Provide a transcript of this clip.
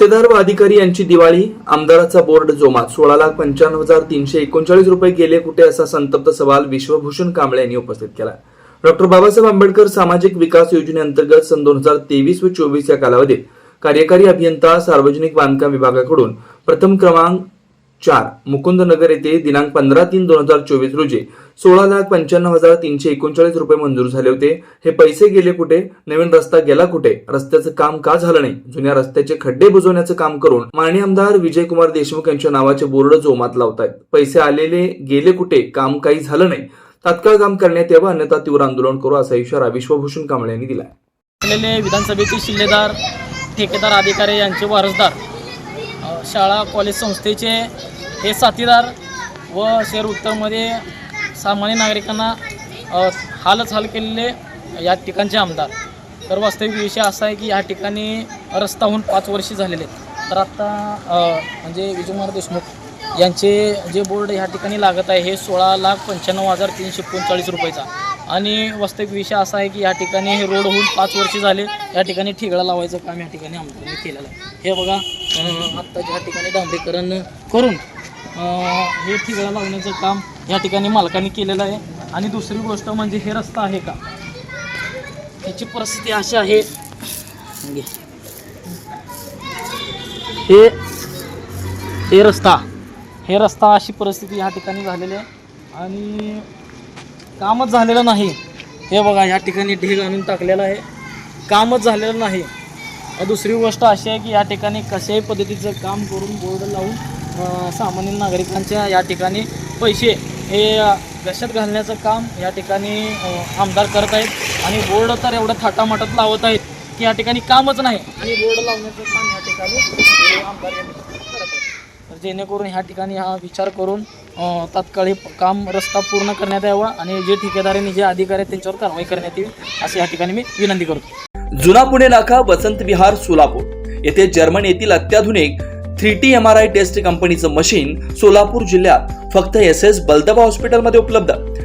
ठेकेदार व अधिकारी यांची दिवाळी आमदाराचा बोर्ड जोमात. सोळा लाख पंच्याण्णव हजार तीनशे एकोणचाळीस रुपये गेले कुठे असा संतप्त सवाल विश्वभूषण कांबळे यांनी उपस्थित केला. डॉक्टर बाबासाहेब आंबेडकर सामाजिक विकास योजनेअंतर्गत सन दोन हजार तेवीस व चोवीस या कालावधीत कार्यकारी अभियंता सार्वजनिक बांधकाम विभागाकडून प्रथम क्रमांक चार. मुकुंदनगर येथे दिनांक पंधरा तीन दोन हजार चोवीस रोजी सोळा लाख पंच्याण्णव हजार तीनशे एकोणचाळीस रुपये मंजूर झाले होते. हे पैसे गेले कुठे? नवीन रस्ता गेला कुठे? रस्त्याचं काम का झालं नाही? जुन्या रस्त्याचे खड्डे बुजवण्याचं काम करून माननीय आमदार विजयकुमार देशमुख यांच्या नावाचे बोर्ड जोमात लावतायत. पैसे आलेले गेले कुठे? काम काही झालं नाही. तात्काळ काम करण्यात यावं अन्यथा तीव्र आंदोलन करू असा इशारा विश्वभूषण कांबळे यांनी दिला विधानसभेचे शिल्लेदार ठेकेदार अधिकारी यांचे वारसदार शाळा कॉलेज संस्थेचे हे साथीदार व शहर उत्तरमध्ये सामान्य नागरिकांना हालच हाल केलेले या ठिकाणचे आमदार. तर वास्तविक विषय असा आहे की या ठिकाणी रस्ता होऊन पाच वर्षे झालेले आहेत. तर आत्ता म्हणजे विजयकुमार देशमुख यांचे जे बोर्ड ह्या ठिकाणी लागत आहे हे सोळा लाख पंच्याण्णव हजार तीनशे एकोणचाळीस रुपयेचा. आणि वास्तविक विषय असा आहे की या ठिकाणी हे रोड होऊन पाच वर्ष झाले या ठिकाणी ठिगळा लावायचं काम या ठिकाणी आमदारांनी केलेलं आहे. हे बघा आत्ता या ठिकाणी डांबरीकरण करून हे ठिगळा लावण्याचं काम या ठिकाणी मालकाने केलेलं आहे. आणि दुसरी गोष्ट म्हणजे हे रस्ता आहे का? ह्याची परिस्थिती अशी आहे. हे हे रस्ता हे रस्ता अशी परिस्थिती ह्या ठिकाणी झालेली आहे. आणि कामच झालेलं नाही. हे बघा या ठिकाणी ढीग आणून टाकलेलं आहे. कामच झालेलं नाही. दुसरी गोष्ट अशी आहे की या ठिकाणी कशाही पद्धतीचं काम करून बोर्ड लावून सामान्य नागरिकांच्या या ठिकाणी पैसे हे गशत घालण्याचं काम या ठिकाणी आमदार करत आहेत. आणि बोर्ड तर एवढं थाटामाटात लावत आहेत की या ठिकाणी कामच नाही. आणि बोर्ड लावण्याचं काम या ठिकाणी आमदार या ठिकाणी करत आहेत तर जेणेकरून ह्या ठिकाणी हा विचार करून तात्काळी तात्काळ काम रस्ता पूर्ण करण्यात यावा आणि जे ठेकेदारांनी जे अधिकारी आहेत त्यांच्यावर कारवाई करण्यात येईल असं या ठिकाणी मी विनंती करतो. जुना पुणे नाका वसंत विहार सोलापूर. येथे जर्मन येथील अत्याधुनिक three T M R I test कंपनीचं मशीन सोलापूर जिल्ह्यात फक्त एस एस बलदबा हॉस्पिटलमध्ये उपलब्ध.